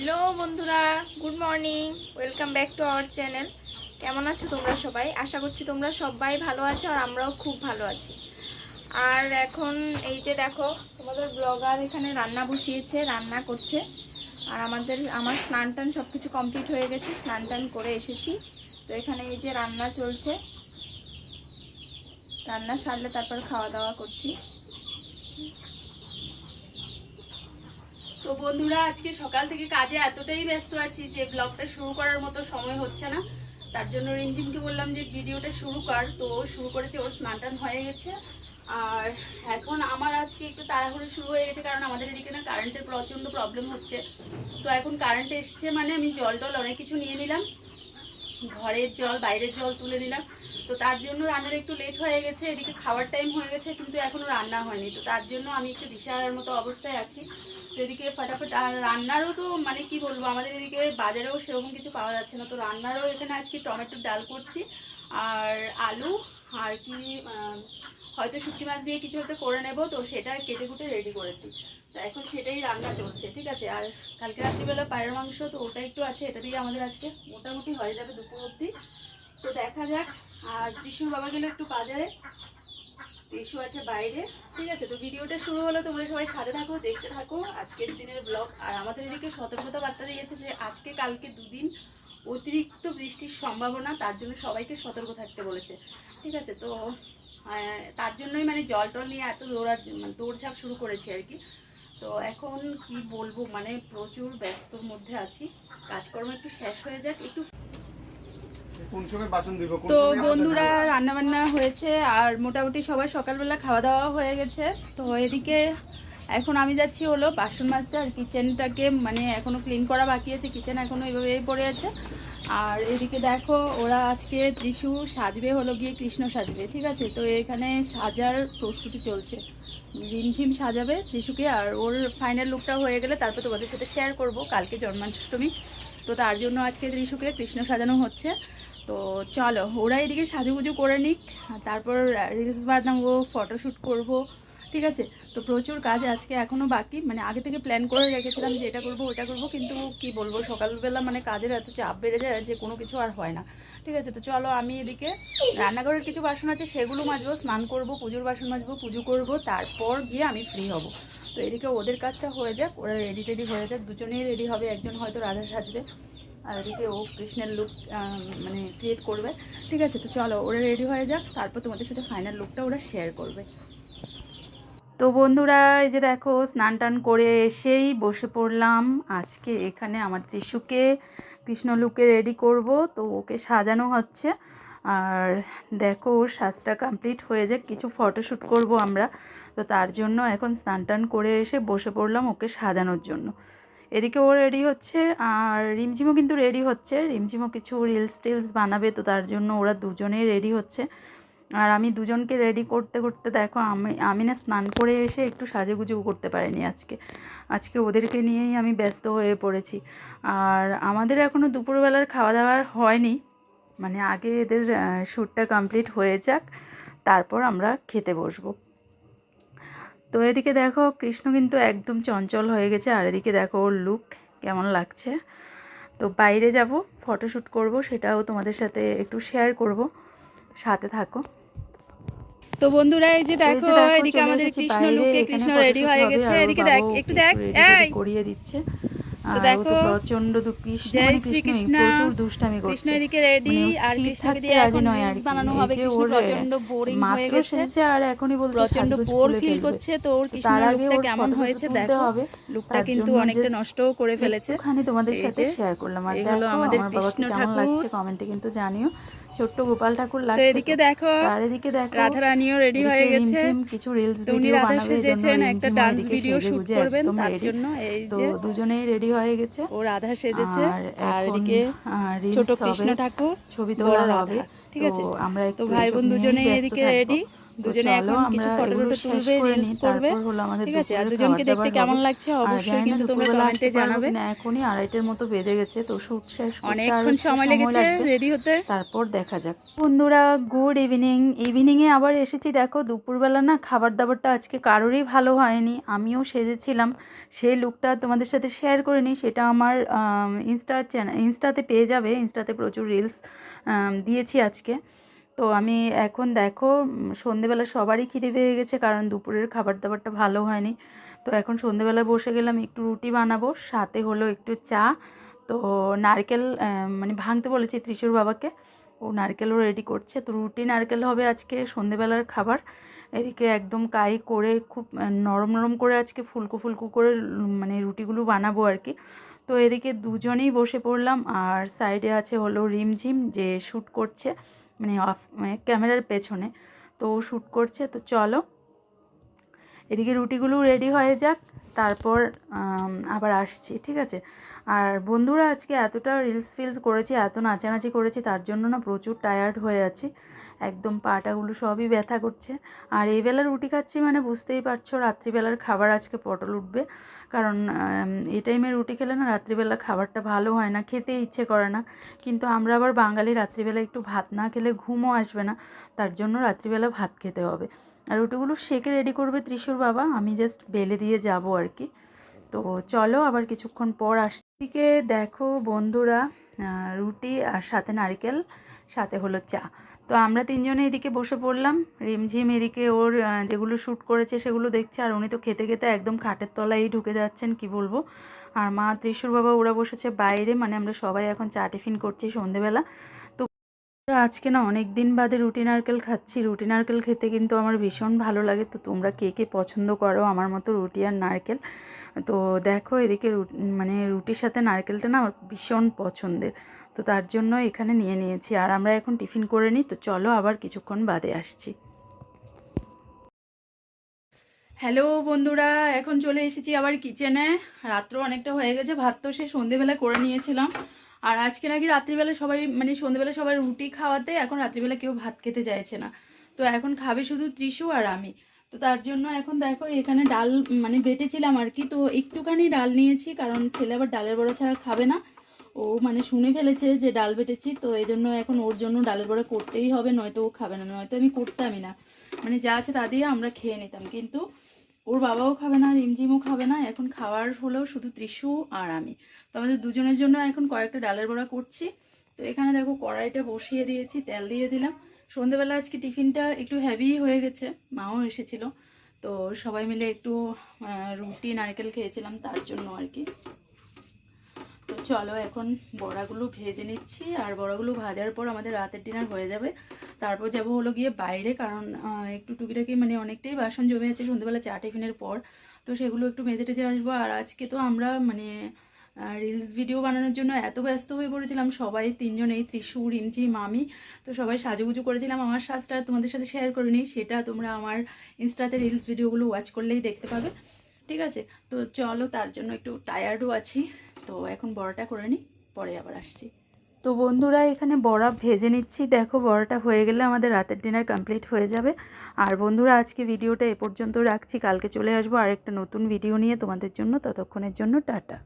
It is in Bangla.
হ্যালো বন্ধুরা, good morning, welcome back to our channel. কেমন আছো তোমরা সবাই? আশা করছি তোমরা সবাই ভালো আছো আর আমরাও খুব ভালো আছি। আর এখন এই যে দেখো, তোমাদের ব্লগার এখানে রান্না বসিয়েছে, রান্না করছে। আর আমাদের, আমার স্নান টান সব কিছু কমপ্লিট হয়ে গেছে, স্নান টান করে এসেছি। তো এখানে এই যে রান্না চলছে। রান্না সারলে তারপর খাওয়া দাওয়া করছি। তো বন্ধুরা, আজকে সকাল থেকে কাজে এতটাই ব্যস্ত আছি যে ব্লগটা শুরু করার মতো সময় হচ্ছে না। তার জন্য রিমঝিমকে বললাম যে ভিডিওটা শুরু কর। তো শুরু করেছে, ওর স্নান টান হয়ে গেছে। আর এখন আমার আজকে একটু তাড়াহুড়ো শুরু হয়ে গেছে কারণ আমাদের এদিকে না কারেন্টের প্রচণ্ড প্রবলেম হচ্ছে। তো এখন কারেন্ট এসছে মানে আমি জল টল অনেক কিছু নিয়ে নিলাম। ঘরের জল, বাইরের জল তুলে নিলাম। তো তার জন্য রান্নার একটু লেট হয়ে গেছে, এদিকে খাওয়ার টাইম হয়ে গেছে, কিন্তু এখনও রান্না হয়নি। তো তার জন্য আমি একটু দিশাহারার মতো অবস্থায় আছি। তো এদিকে ফটাফট, আর রান্নারও তো মানে কি বলব, আমাদের এদিকে বাজারেও সেরকম কিছু পাওয়া যাচ্ছে না। তো রান্নারও এখানে আজকে টমেটোর ডাল করছি, আর আলু, আর কি হয়তো শুটকি মাছ দিয়ে কিছু একটা করে নেব, তো সেটা কেটে কুটে রেডি করেছি। তো এখন সেটাই রান্না চলছে, ঠিক আছে? আর কালকে রাত্রিবেলা পায়ের মাংস, তো ওটা একটু আছে, এটা দিয়ে আমাদের আজকে মোটামুটি হয়ে যাবে দুপুর অবধি। তো দেখা যাক, আর যিশুর বাবা গেল একটু বাজারে ইস্যু আছে বাইরে। ঠিক আছে, তো ভিডিওটা শুরু হলো, তোমরা সবাই সাথে থাকো, দেখতে থাকো। আজকের দিনের ব্লগ আর আমাদের এদিকে সতর্কতা বার্তা দিয়েছে যে আজকে কালকে দুদিন অতিরিক্ত বৃষ্টির সম্ভাবনা, তার জন্য সবাইকে সতর্ক থাকতে বলেছে। ঠিক আছে, তো তার জন্যই মানে জল টল নিয়ে এত দৌড়া মানে দৌড়ঝাঁপ শুরু করেছি আর কি। তো এখন কি বলব মানে প্রচুর ব্যস্তর মধ্যে আছি। কাজকর্ম একটু শেষ হয়ে যাক, একটু কোন সময় বাসন দিব কোন তো বন্ধুরা খাবার? রান্না বান্না হয়েছে আর মোটামুটি সবাই সকালবেলা খাওয়া দাওয়া হয়ে গেছে। তো এদিকে এখন আমি যাচ্ছি হলো বাসন মাজতে আর কিচেনটাকে মানে এখনও ক্লিন করা বাকি আছে কিচেন এখনও এইভাবেই পড়ে আছে। আর এদিকে দেখো ওরা আজকে ত্রিশু সাজবে হলো গিয়ে কৃষ্ণ সাজবে ঠিক আছে? তো এখানে সাজার প্রস্তুতি চলছে। রিমঝিম সাজাবে ত্রিশুকে আর ওর ফাইনাল লুকটা হয়ে গেলে তারপর তোমাদের সাথে শেয়ার করব কালকে জন্মাষ্টমী। তো তার জন্য আজকে ত্রিশুকে কৃষ্ণ সাজানো হচ্ছে। তো চলো, ওরা এদিকে সাজুগুজু করে নিক তারপর রিলস বানাবো ফটোশ্যুট করব, ঠিক আছে? তো প্রচুর কাজ আজকে এখনও বাকি মানে আগে থেকে প্ল্যান করে রেখেছিলাম যে এটা করব, ওটা করব, কিন্তু কি বলব, সকালবেলা মানে কাজের এত চাপ বেড়ে যায় যে কোনো কিছু আর হয় না, ঠিক আছে? তো চলো, আমি এদিকে রান্নাঘরের কিছু বাসন আছে, সেগুলো মাজবো, স্নান করব, পুজোর বাসন মাজবো, পুজো করব, তারপর গিয়ে আমি ফ্রি হব। তো এদিকে ওদের কাজটা হয়ে যাক, ওরা রেডি টেডি হয়ে যাক, দুজনেই রেডি হবে, একজন হয়তো রাধা সাজবে। আর এদিকে ও কৃষ্ণের লুক মানে ক্রিয়েট করবে। ঠিক আছে, তো চলো, ওরা রেডি হয়ে যাক, তারপর তোমাদের সাথে ফাইনাল লুকটা ওরা শেয়ার করবে। তো বন্ধুরা, এই যে দেখো, স্নান টান করে এসেই বসে পড়লাম। আজকে এখানে আমার ত্রিশুকে কৃষ্ণ লুকে রেডি করব, তো ওকে সাজানো হচ্ছে। আর দেখো, ওর সাজটা কমপ্লিট হয়ে যাক, কিছু ফটোশ্যুট করব আমরা। তো তার জন্য এখন স্নান টান করে এসে বসে পড়লাম ওকে সাজানোর জন্য। এদিকে ও রেডি হচ্ছে, আর রিমঝিমও কিন্তু রেডি হচ্ছে। রিমঝিমও কিছু রিলস টিলস বানাবে, তো তার জন্য ওরা দুজনেই রেডি হচ্ছে। আর আমি দুজনকে রেডি করতে করতে দেখো, আমি আমি না স্নান করে এসে একটু সাজুগুজু করতে পারিনি আজকে। আজকে ওদেরকে নিয়েই আমি ব্যস্ত হয়ে পড়েছি। আর আমাদের এখনও দুপুরবেলার খাওয়া দাওয়ার হয়নি। মানে আগে এদের শ্যুটটা কমপ্লিট হয়ে যাক, তারপর আমরা খেতে বসবো। তো এদিকে দেখো কৃষ্ণ কিন্তু একদম চঞ্চল হয়ে গেছে আর এদিকে দেখো ওর লুক কেমন লাগছে। তো বাইরে যাব ফটোশ্যুট করব সেটাও তোমাদের সাথে একটু শেয়ার করব। সাথে থাকো। তো বন্ধুরা এই যে দেখো এদিকে আমাদের কৃষ্ণ লুকে কৃষ্ণ রেডি হয়ে গেছে। এদিকে দেখ একটু দেখ এই। করিয়ে দিচ্ছে। তো দেখো, প্রচণ্ড কৃষ্ণ জয় মানে শ্রী কৃষ্ণ কৃষ্ণ, প্রচুর দুষ্টামি করছে। কৃষ্ণ এদিকে রেডি মানে আর কৃষ্ণকে দিয়ে এখন রিলস বানানো হবে কৃষ্ণ প্রচণ্ড বোরিং হয়ে গেছে। আর এখনই বলছে প্রচণ্ড বোর ফিল করছে তো ওর তো আগে লুকটা কেমন হয়েছে দেখো। হবে। লুকটা কিন্তু অনেকটা নষ্টও করে ফেলেছে। তোমাদের সাথে শেয়ার করলাম। আর দেখো আমাদের বাবাকে কৃষ্ণ ঠাকুর। কমেন্টে কিন্তু জানিও। ছোট্ট গোপাল ঠাকুর লাগছে এদিকে দেখো আর এদিকে দেখো রাধা রানীও রেডি হয়ে গেছে। কিছু রিলস উনি ভিডিও রাধা বানাবে সেজেছেন একটা ডান্স ভিডিও শুট করবেন তার জন্য এই যে দুজনেই রেডি হয়ে গেছে। ও রাধা সেজেছে আর এদিকে ছোট কৃষ্ণ ঠাকুর ছবি তোলা হবে। ঠিক আছে? আমরা তো ভাই বোন দুজনেই এদিকে রেডি দুজনে এখন কিছু ফটো টটো তুলবে রিলস করবে। ঠিক আছে আর দুজনকে দেখতে কেমন লাগছে? অবশ্যই কিন্তু তোমরা কমেন্টে জানাবে। এখনই আড়াইটের মতো বেজে গেছে তো শুট শেষ অনেকক্ষণ সময় লেগেছে রেডি হতে। তারপর দেখা যাক। বন্ধুরা গুড ইভিনিং ইভিনিংয়ে আবার এসেছি দেখো দুপুরবেলা না খাবার দাবারটা আজকে কারোরই ভালো হয়নি আমিও সেজেছিলাম। সেই লুকটা তোমাদের সাথে শেয়ার করে নিই সেটা আমার ইনস্টা চ্যানেল ইনস্টাতে পেয়ে যাবে ইনস্টাতে প্রচুর রিলস দিয়েছি আজকে। তো আমি এখন দেখো সন্ধেবেলা সবারই খিদে পেয়ে গেছে কারণ দুপুরের খাবার দাবারটা ভালো হয়নি। তো এখন সন্ধেবেলা বসে গেলাম একটু রুটি বানাবো, সাথে হলো একটু চা। তো নারকেল মানে ভাঙতে বলেছি ত্রিশুর বাবাকে, ও নারকেলও রেডি করছে। তো রুটি, নারকেল হবে আজকে সন্ধেবেলার খাবার। এদিকে একদম কাই করে খুব নরম নরম করে আজকে ফুলকো ফুলকো করে মানে রুটিগুলো বানাবো আর কি। তো এদিকে দুজনেই বসে পড়লাম, আর সাইডে আছে হলো রিমঝিম যে শ্যুট করছে। মানে অফ মানে ক্যামেরার পেছনে। তো ও শ্যুট করছে, তো চলো। এদিকে রুটিগুলো রেডি হয়ে যাক, তারপর আবার আসছি, ঠিক আছে? আর বন্ধুরা আজকে এতটা রিলস ফিলস করেছি, এত নাচানাচি করেছি, তার জন্য না প্রচুর টায়ার্ড হয়ে আছি। একদম পাটাগুলো সবই ব্যথা করছে। আর এই রুটি খাচ্ছি মানে বুঝতেই পারছ, রাত্রিবেলার খাবার আজকে পটল উঠবে। কারণ এই টাইমে রুটি খেলে না রাত্রিবেলা খাবারটা ভালো হয় না, খেতে ইচ্ছে করে না। কিন্তু আমরা আবার বাঙালি, রাত্রিবেলা একটু ভাত না খেলে ঘুমও আসবে না, তার জন্য রাত্রিবেলা ভাত খেতে হবে। আর রুটিগুলো সেকে রেডি করবে ত্রিশুর বাবা, আমি জাস্ট বেলে দিয়ে যাব আর কি। তো চলো আবার কিছুক্ষণ পর আসদিকে দেখো বন্ধুরা রুটি আর সাথে নারকেল, সাথে হলো চা। তো আমরা তিনজনে এদিকে বসে পড়লাম। রিমঝিম এদিকে ওর যেগুলো শ্যুট করেছে সেগুলো দেখছে, আর উনি তো খেতে খেতে একদম খাটের তলায় ঢুকে যাচ্ছেন, কি বলব? আর মা, ত্রিশুর বাবা, ওরা বসেছে বাইরে মানে আমরা সবাই এখন চা টিফিন করছি সন্ধেবেলা। তো আজকে না অনেক দিন বাদে রুটি নারকেল খাচ্ছি। রুটি নারকেল খেতে কিন্তু আমার ভীষণ ভালো লাগে। তো তোমরা কে কে পছন্দ করো আমার মতো রুটি আর নারকেল? তো দেখো এদিকে মানে রুটির সাথে নারকেলটা না আমার ভীষণ পছন্দের। তো তার জন্য এখানে নিয়ে নিয়েছি। আর আমরা এখন টিফিন করে নিই, তো চলো আবার কিছুক্ষণ বাদে আসছি। হ্যালো বন্ধুরা, এখন চলে এসেছি আবার কিচেনে। রাত্র অনেকটা হয়ে গেছে, ভাত তো সে সন্ধেবেলা করে নিয়েছিলাম। আর আজকে নাকি রাত্রিবেলা সবাই মানে সন্ধেবেলা সবাই রুটি খাওয়াতে, এখন রাত্রিবেলা কেউ ভাত খেতে চাইছে না। তো এখন খাবে শুধু ত্রিশু আর আমি। তো তার জন্য এখন দেখো এখানে ডাল মানে বেটেছিলাম আর কি। তো একটুখানি ডাল নিয়েছি, কারণ ছেলে আবার ডালের বড়া ছাড়া খাবে না। ও মানে শুনে ফেলেছে যে ডাল বেটেছি, তো এই জন্য এখন ওর জন্য ডালের বড়া করতেই হবে, নয়তো ও খাবে না, নয়তো আমি করতামই না। মানে যা আছে তা দিয়ে আমরা খেয়ে নিতাম, কিন্তু ওর বাবাও খাবে না, রিমঝিমও খাবে না। এখন খাওয়ার হলো শুধু ত্রিশু আর আমি। তো আমাদের দুজনের জন্য এখন কয়েকটা ডালের বড়া করছি। তো এখানে দেখো কড়াইটা বসিয়ে দিয়েছি, তেল দিয়ে দিলাম। সন্ধেবেলা আজকে টিফিনটা একটু হেভি হয়ে গেছে, মাও এসেছিল। তো সবাই মিলে একটু রুটি, নারকেল খেয়েছিলাম, তার জন্য আর কি। তো চলো এখন বড়াগুলো ভেজে নিচ্ছি, আর বড়াগুলো ভাজার পর আমাদের রাতের ডিনার হয়ে যাবে। তারপর যাব হলো গিয়ে বাইরে, কারণ একটু টুকিটাকি মানে অনেকটাই বাসন জমে আছে সন্ধ্যেবেলা চা টিফিনের পর। তো সেগুলো একটু মেজে টেজে আসব, আর আজকে তো আমরা মানে রিলস ভিডিও বানানোর জন্য এত ব্যস্ত হয়ে পড়েছিলাম, সবাই তিনজনেই ত্রিশু রিমচি মামি, তো সবাই সাজুগুজু করেছিলাম। আমার সাজটা তোমাদের সাথে শেয়ার করে নিই, সেটা তোমরা আমার ইনস্টাতে রিলস ভিডিওগুলো ওয়াচ করলেই দেখতে পাবে। ঠিক আছে? তো চলো, তার জন্য একটু টায়ার্ডও আছি। তো এখন বড়টা করে নিই, পরে আবার আসছি। তো বন্ধুরা, এখানে বড়া ভেজে নিচ্ছি। দেখো, বড়াটা হয়ে গেলে আমাদের রাতের ডিনার কমপ্লিট হয়ে যাবে। আর বন্ধুরা, আজকে ভিডিওটা এ পর্যন্ত রাখছি। কালকে চলে আসব আরেকটা নতুন ভিডিও নিয়ে তোমাদের জন্য। ততক্ষণের জন্য টাটা।